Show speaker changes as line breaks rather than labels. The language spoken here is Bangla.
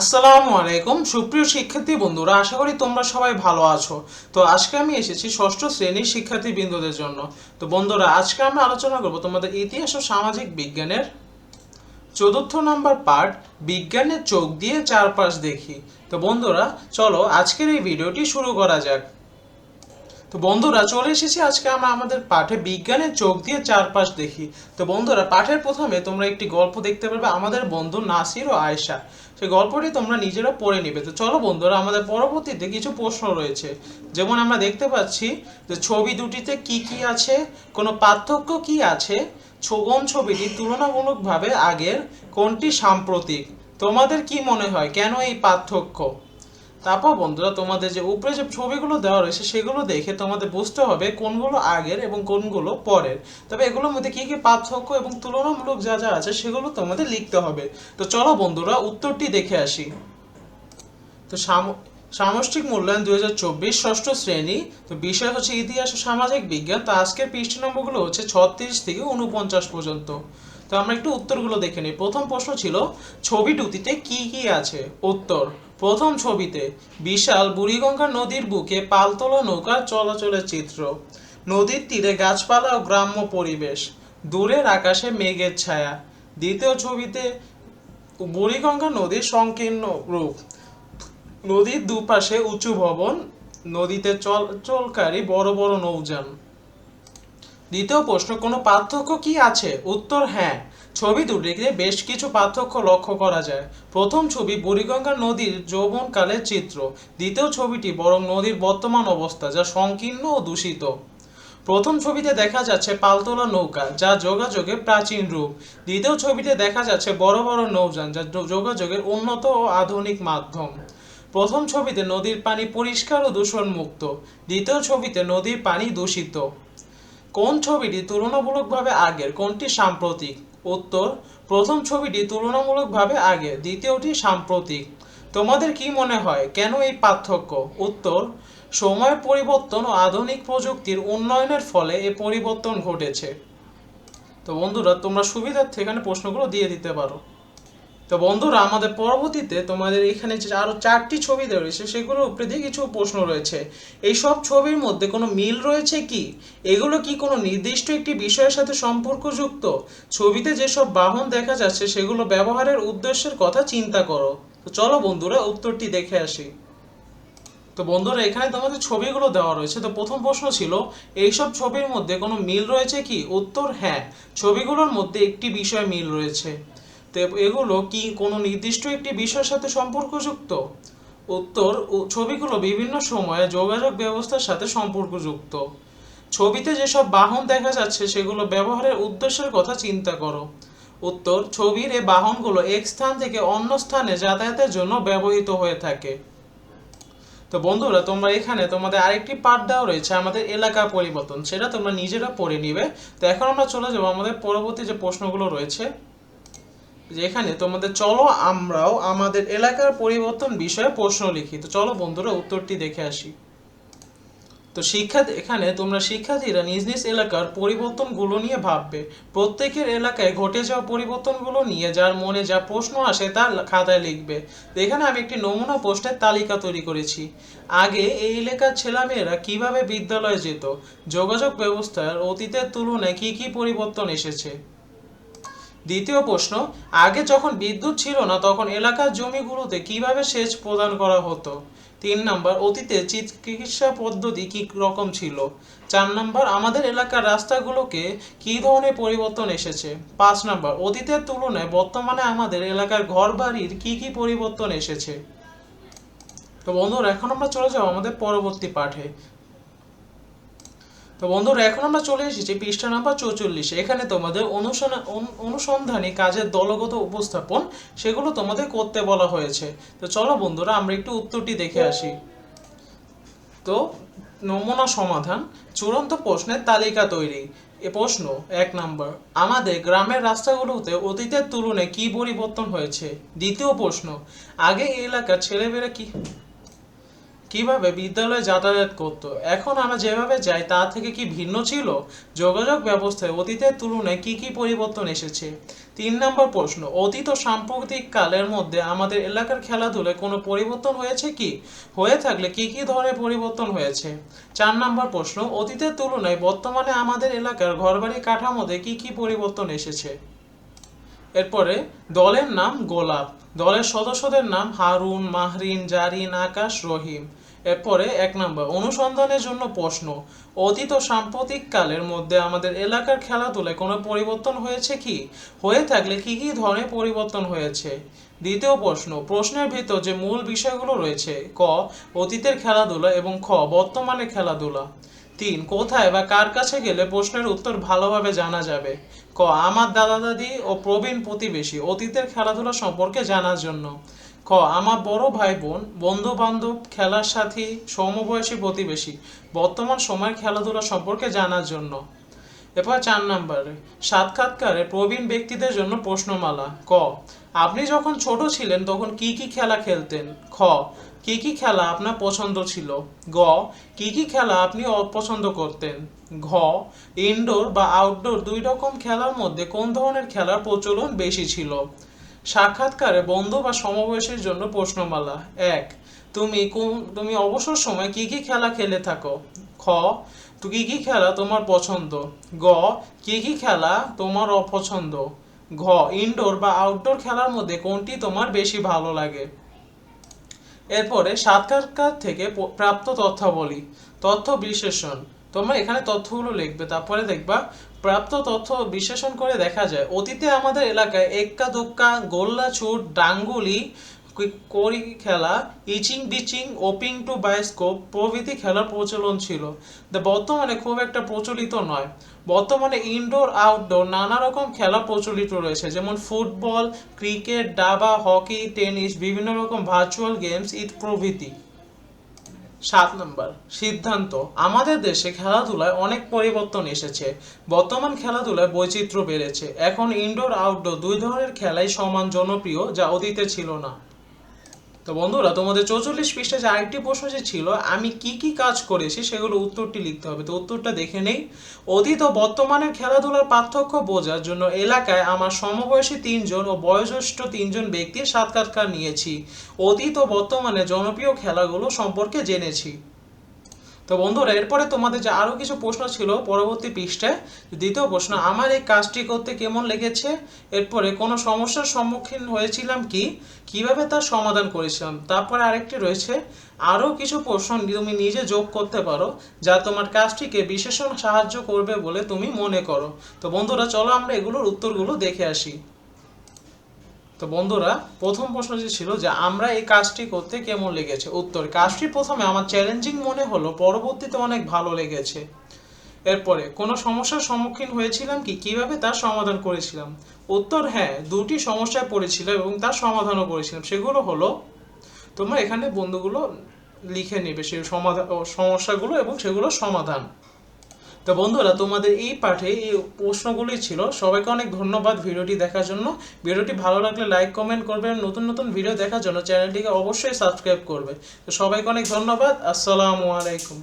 আসসালামু আলাইকুম। সুপ্রিয় শিক্ষার্থী বন্ধুরা, আশা করি তোমরা সবাই ভালো আছো। তো আজকে আমি এসেছি ষষ্ঠ শ্রেণির শিক্ষার্থী বিন্দুদের জন্য। তো বন্ধুরা, আজকে আমরা আলোচনা করব তোমাদের ইতিহাস ও সামাজিক বিজ্ঞানের চতুর্থ নাম্বার পার্ট, বিজ্ঞানের চোখ দিয়ে চারপাশ দেখি। তো বন্ধুরা, চলো আজকের এই ভিডিওটি শুরু করা যাক। তো বন্ধুরা, চলে এসেছি আজকে আমরা আমাদের পাঠে বিজ্ঞানের চোখ দিয়ে চারপাশ দেখি। তো বন্ধুরা, পাঠের প্রথমে তোমরা একটি গল্প দেখতে পারবে আমাদের বন্ধু নাসির ও আয়েশা। সেই গল্পটি তোমরা নিজেরা পড়ে নিবে। তো চলো বন্ধুরা, আমাদের পরবর্তীতে কিছু প্রশ্ন রয়েছে। যেমন আমরা দেখতে পাচ্ছি যে ছবি দুটিতে কি কি আছে, কোনো পার্থক্য কি আছে? ছ- কোন ছবিটি তুলনামূলকভাবে আগের, কোনটি সাম্প্রতিক? তোমাদের কি মনে হয়? কেন এই পার্থক্য? তারপর বন্ধুরা তোমাদের যে উপরে যে ছবিগুলো দেওয়া রয়েছে সেগুলো দেখে তোমাদের বুঝতে হবে কোনগুলো আগের এবং কোনগুলো পরের। তবে এগুলোর মধ্যে কি কি পার্থক্য এবং তুলনামূলক যা যা আছে সেগুলো তোমাদের লিখতে হবে। তো চলো বন্ধুরা উত্তরটি দেখে আসি। তো সাম- সামষ্টিক মূল্যায়ন দুই হাজার চব্বিশ ষষ্ঠ শ্রেণি। তো বিষয় হচ্ছে ইতিহাস ও সামাজিক বিজ্ঞান। তো আজকের পৃষ্ঠ নম্বরগুলো হচ্ছে ছত্রিশ থেকে উনপঞ্চাশ পর্যন্ত। তো আমরা একটু উত্তরগুলো দেখে নিই। প্রথম প্রশ্ন ছিল, ছবি দুটিতে কি কি আছে? উত্তর প্রথম ছবিতে বিশাল বুড়িগঙ্গা নদীর বুকে পালতোলা নৌকা চলাচলের চিত্র। নদীর তীরে গাছপালা ও গ্রাম্য পরিবেশ। দূরের আকাশে মেঘের ছায়া। দ্বিতীয় ছবিতে বুড়িগঙ্গা নদীর সংকীর্ণ রূপ। নদীর দুপাশে উঁচু ভবন। নদীতে চল, চলকারী বড় বড় নৌযান। দ্বিতীয় প্রশ্ন, কোনো পার্থক্য কি আছে? উত্তর হ্যাঁ। ছবি দুটিতে বেশ কিছু পার্থক্য লক্ষ্য করা যায়। প্রথম ছবি বুড়িগঙ্গা নদীর যৌবনকালের চিত্র। দ্বিতীয় ছবিটি বরং নদীর বর্তমান অবস্থা, যা সংকীর্ণ ও দূষিত। প্রথম ছবিতে দেখা যাচ্ছে পালতোলা নৌকা, যা যোগাযোগের প্রাচীন রূপ। দ্বিতীয় ছবিতে দেখা যাচ্ছে বড় বড় নৌযান, যা যোগাযোগের উন্নত ও আধুনিক মাধ্যম। প্রথম ছবিতে নদীর পানি পরিষ্কার ও দূষণমুক্ত। দ্বিতীয় ছবিতে নদীর পানি দূষিত। কোন ছবিটি তুলনামূলকভাবে আগের, কোনটি সাম্প্রতিক? উত্তর, প্রথম ছবিটি তুলনামূলকভাবে আগে, দ্বিতীয়টি সাম্প্রতিক। তোমাদের কি মনে হয়, কেন এই পার্থক্য? উত্তর, সময়ের পরিবর্তন ও আধুনিক প্রযুক্তির উন্নয়নের ফলে এ পরিবর্তন ঘটেছে। তো বন্ধুরা, তোমরা সুবিধার্থে এখানে প্রশ্নগুলো দিয়ে দিতে পারো। তো বন্ধুরা, আমাদের পরবর্তীতে তোমাদের এখানে যে আরও চারটি ছবি দেওয়া রয়েছে, সেগুলোর উপরে দিয়ে কিছু প্রশ্ন রয়েছে। এই সব ছবির মধ্যে কোনো মিল রয়েছে কি? এগুলো কি কোনো নির্দিষ্ট একটি বিষয়ের সাথে সম্পর্কযুক্ত? ছবিতে যেসব বাহন দেখা যাচ্ছে, সেগুলো ব্যবহারের উদ্দেশ্যের কথা চিন্তা করো। তো চলো বন্ধুরা, উত্তরটি দেখে আসি। তো বন্ধুরা, এখানে তোমাদের ছবিগুলো দেওয়া রয়েছে। তো প্রথম প্রশ্ন ছিল এইসব ছবির মধ্যে কোনো মিল রয়েছে কি? উত্তর হ্যাঁ। ছবিগুলোর মধ্যে একটি বিষয় মিল রয়েছে। তো এগুলো কি কোনো নির্দিষ্ট একটি বিষয়ের সাথে সম্পর্কযুক্ত? উত্তর ছবিগুলো বিভিন্ন সময়ে যোগাযোগ ব্যবস্থার সাথে সম্পর্কযুক্ত। ছবিতে যেসব বাহন দেখা যাচ্ছে, সেগুলো ব্যবহারের উদ্দেশ্যের কথা চিন্তা করো। উত্তর, ছবির এই বাহনগুলো এক স্থান থেকে অন্য স্থানে যাতায়াতের জন্য ব্যবহৃত হয়ে থাকে। তো বন্ধুরা, তোমরা এখানে তোমাদের আরেকটি পার্ট দেওয়া রয়েছে, আমাদের এলাকা পরিবর্তন। সেটা তোমরা নিজেরা পড়ে নিবে। তো এখন আমরা চলে যাব আমাদের পরবর্তী যে প্রশ্নগুলো রয়েছে। যে এখানে তোমাদের চলো আমরাও আমাদের এলাকার পরিবর্তন বিষয়ে প্রশ্ন লিখি। তো চলো বন্ধুরা উত্তরটি দেখে আসি। তো শিক্ষা এখানে তোমরা শিক্ষার্থীরা নিজ নিজ এলাকার পরিবর্তনগুলো নিয়ে ভাববে। প্রত্যেকের এলাকায় ঘটে যাওয়া পরিবর্তনগুলো নিয়ে যার মনে যা প্রশ্ন আসে তা খাতায় লিখবে। এখানে আমি একটি নমুনা প্রশ্নের তালিকা তৈরি করেছি। আগে এই এলাকার ছেলেমেয়েরা কীভাবে বিদ্যালয়ে যেত? যোগাযোগ ব্যবস্থার অতীতের তুলনায় কি কি পরিবর্তন এসেছে? দ্বিতীয় প্রশ্ন, আগে যখন বিদ্যুৎ ছিল না তখন এলাকার জমিগুলোতে কীভাবে সেচ প্রদান করা হতো? তিন নম্বর, অতীতে চিকিৎসা পদ্ধতি কি রকম ছিল? চার নম্বর, আমাদের এলাকার রাস্তাগুলোকে কি ধরনের পরিবর্তন এসেছে? পাঁচ নম্বর, অতীতের তুলনায় বর্তমানে আমাদের এলাকার ঘর বাড়ির কি কি পরিবর্তন এসেছে? তো বন্ধুরা, এখন আমরা চলে যাব আমাদের পরবর্তী পাঠে। তো বন্ধুরা, এখন আমরা চলে এসেছি পৃষ্ঠা নাম্বার চৌচল্লিশে। এখানে তোমাদের অনুসন্ধান অনু- অনুসন্ধানী কাজের দলগত উপস্থাপন সেগুলো তোমাদের করতে বলা হয়েছে। তো চলো বন্ধুরা, আমরা একটু উত্তরটি দেখে আসি। তো নমুনা সমাধান, চূড়ান্ত প্রশ্নের তালিকা তৈরি। এ প্রশ্ন, এক নম্বর, আমাদের গ্রামের রাস্তাগুলোতে অতীতের তুলনায় কি পরিবর্তন হয়েছে? দ্বিতীয় প্রশ্ন, আগে এই এলাকার ছেলেমেয়েরা কি কীভাবে বিদ্যালয়ে যাতায়াত করত? এখন আমরা যেভাবে যাই, তা থেকে কি ভিন্ন ছিল? যোগাযোগ ব্যবস্থায় অতীতের তুলনায় কি কি পরিবর্তন এসেছে? তিন নম্বর প্রশ্ন, অতীত সাম্প্রতিক কালের মধ্যে আমাদের এলাকার খেলাধুলায় কোনো পরিবর্তন হয়েছে কি? হয়ে থাকলে কি কি ধরনের পরিবর্তন হয়েছে? চার নম্বর প্রশ্ন, অতীতের তুলনায় বর্তমানে আমাদের এলাকার ঘরবাড়ি কাঠামোতে কি কি পরিবর্তন এসেছে? এরপরে, দলের নাম গোলাপ। দলের সদস্যদের নাম হারুন, মাহরিন, জারিন, আকাশ, রহিম। এরপরে এক নম্বর, অনুসন্ধানের জন্য প্রশ্ন, অতীত সাম্প্রতিক কালের মধ্যে আমাদের এলাকার খেলাধুলায় কোনো পরিবর্তন হয়েছে কি? হয়ে থাকলে কি কি ধরনের পরিবর্তন হয়েছে? দ্বিতীয় প্রশ্ন, প্রশ্নের ভিতর যে মূল বিষয়গুলো রয়েছে, ক, অতীতের খেলাধুলা এবং খ বর্তমানে খেলাধুলা। তিন, কোথায় বা কার কাছে গেলে প্রশ্নের উত্তর ভালোভাবে জানা যাবে? ক, আমার দাদা দাদি ও প্রবীণ প্রতিবেশী অতীতের খেলাধুলা সম্পর্কে জানার জন্য। খ আমার বড় ভাই বোন বন্ধু বান্ধব খেলার সাথী, সমবয়সী প্রতিবেশী, বর্তমান সময়ের খেলাধুলা সম্পর্কে জানার জন্য। এরপর চার নম্বরে, সাক্ষাৎকারে প্রবীণ ব্যক্তিদের জন্য প্রশ্নমালা। ক, আপনি যখন ছোট ছিলেন তখন কি কি খেলা খেলতেন? খ, কি কি খেলা আপনার পছন্দ ছিল? গ, কি কি খেলা আপনি অপছন্দ করতেন? ঘ ইনডোর বা আউটডোর দুই রকম খেলার মধ্যে কোন ধরনের খেলার প্রচলন বেশি ছিল? সাক্ষাৎকারে বন্ধু বা সমবয়সের জন্য প্রশ্নমালা। এক, তুমি কোন, তুমি অবসর সময় কি কি খেলা খেলে থাকো? খ কি কি খেলা তোমার পছন্দ? গ, কি কি খেলা তোমার অপছন্দ? ঘ ইনডোর বা আউটডোর খেলার মধ্যে কোনটি তোমার বেশি ভালো লাগে? এরপরে সাক্ষাৎকার থেকে প্রাপ্ত তথ্যাবলী, তথ্য বিশ্লেষণ। তোমরা এখানে তথ্যগুলো লিখবে, তারপরে দেখবা প্রাপ্ত তথ্য বিশ্লেষণ করে দেখা যায়, অতীতে আমাদের এলাকায় এক্কা দোক্কা গোল্লা ছুট ডাঙ্গুলি করি খেলা ইচিং বিচিং ওপিং টু বায়োস্কোপ প্রভৃতি খেলার প্রচলন ছিল। বর্তমানে খুব একটা প্রচলিত নয়। বর্তমানে ইনডোর আউটডোর নানা রকম খেলা প্রচলিত রয়েছে, যেমন ফুটবল, ক্রিকেট, দাবা, হকি, টেনিস, বিভিন্ন রকম ভার্চুয়াল গেমস ইত প্রভৃতি। সাত নম্বর, সিদ্ধান্ত। আমাদের দেশে খেলাধুলায় অনেক পরিবর্তন এসেছে। বর্তমান খেলাধুলায় বৈচিত্র্য বেড়েছে। এখন ইনডোর আউটডোর দুই ধরনের খেলাই সমান জনপ্রিয় যা অতীতে ছিল না। তো বন্ধুরা, তোমাদের চৌচল্লিশ পৃষ্ঠা যে আরেকটি প্রশ্ন যে ছিল, আমি কি কি কাজ করেছি সেগুলো উত্তরটি লিখতে হবে। তো উত্তরটা দেখে নেই। অতীত ও বর্তমানের খেলাধুলার পার্থক্য বোঝার জন্য এলাকায় আমার সমবয়সী তিনজন ও বয়োজ্যেষ্ঠ তিনজন ব্যক্তির সাক্ষাৎকার নিয়েছি। অতীত ও বর্তমানে জনপ্রিয় খেলাগুলো সম্পর্কে জেনেছি। তো বন্ধুরা, এরপরে তোমাদের যে আরও কিছু প্রশ্ন ছিল পরবর্তী পৃষ্ঠায় দ্বিতীয় প্রশ্ন, আমার এই কাজটি করতে কেমন লেগেছে? এরপরে, কোনো সমস্যার সম্মুখীন হয়েছিলাম কি? কীভাবে তার সমাধান করেছিলাম? তারপরে আরেকটি রয়েছে, আরও কিছু প্রশ্ন তুমি নিজে যোগ করতে পারো, যা তোমার কাজটিকে বিশেষণ সাহায্য করবে বলে তুমি মনে করো। তো বন্ধুরা, চলো আমরা এগুলোর উত্তরগুলো দেখে আসি। তো বন্ধুরা, প্রথম প্রশ্ন যে ছিল যে আমরা এই কাজটি করতে কেমন লেগেছে? উত্তর, কাজটি প্রথমে আমার চ্যালেঞ্জিং মনে হলো, পরবর্তীতে অনেক ভালো লেগেছে। এরপরে, কোনো সমস্যার সম্মুখীন হয়েছিলাম কি? কীভাবে তার সমাধান করেছিলাম? উত্তর হ্যাঁ দুটি সমস্যায় পড়েছিলাম এবং তার সমাধানও করেছিলাম। সেগুলো হলো, তোমরা এখানে বন্ধুগুলো লিখে নেবে, সেই সমাধান সমস্যাগুলো এবং সেগুলোর সমাধান। তো বন্ধুরা, তোমাদের এই পাঠে এই প্রশ্নগুলি ছিল। সবাইকে অনেক ধন্যবাদ ভিডিওটি দেখার জন্য। ভিডিওটি ভালো লাগলে লাইক, কমেন্ট করবে। নতুন নতুন ভিডিও দেখার জন্য চ্যানেলটিকে অবশ্যই সাবস্ক্রাইব করবে। তো সবাইকে অনেক ধন্যবাদ। আসসালামু আলাইকুম।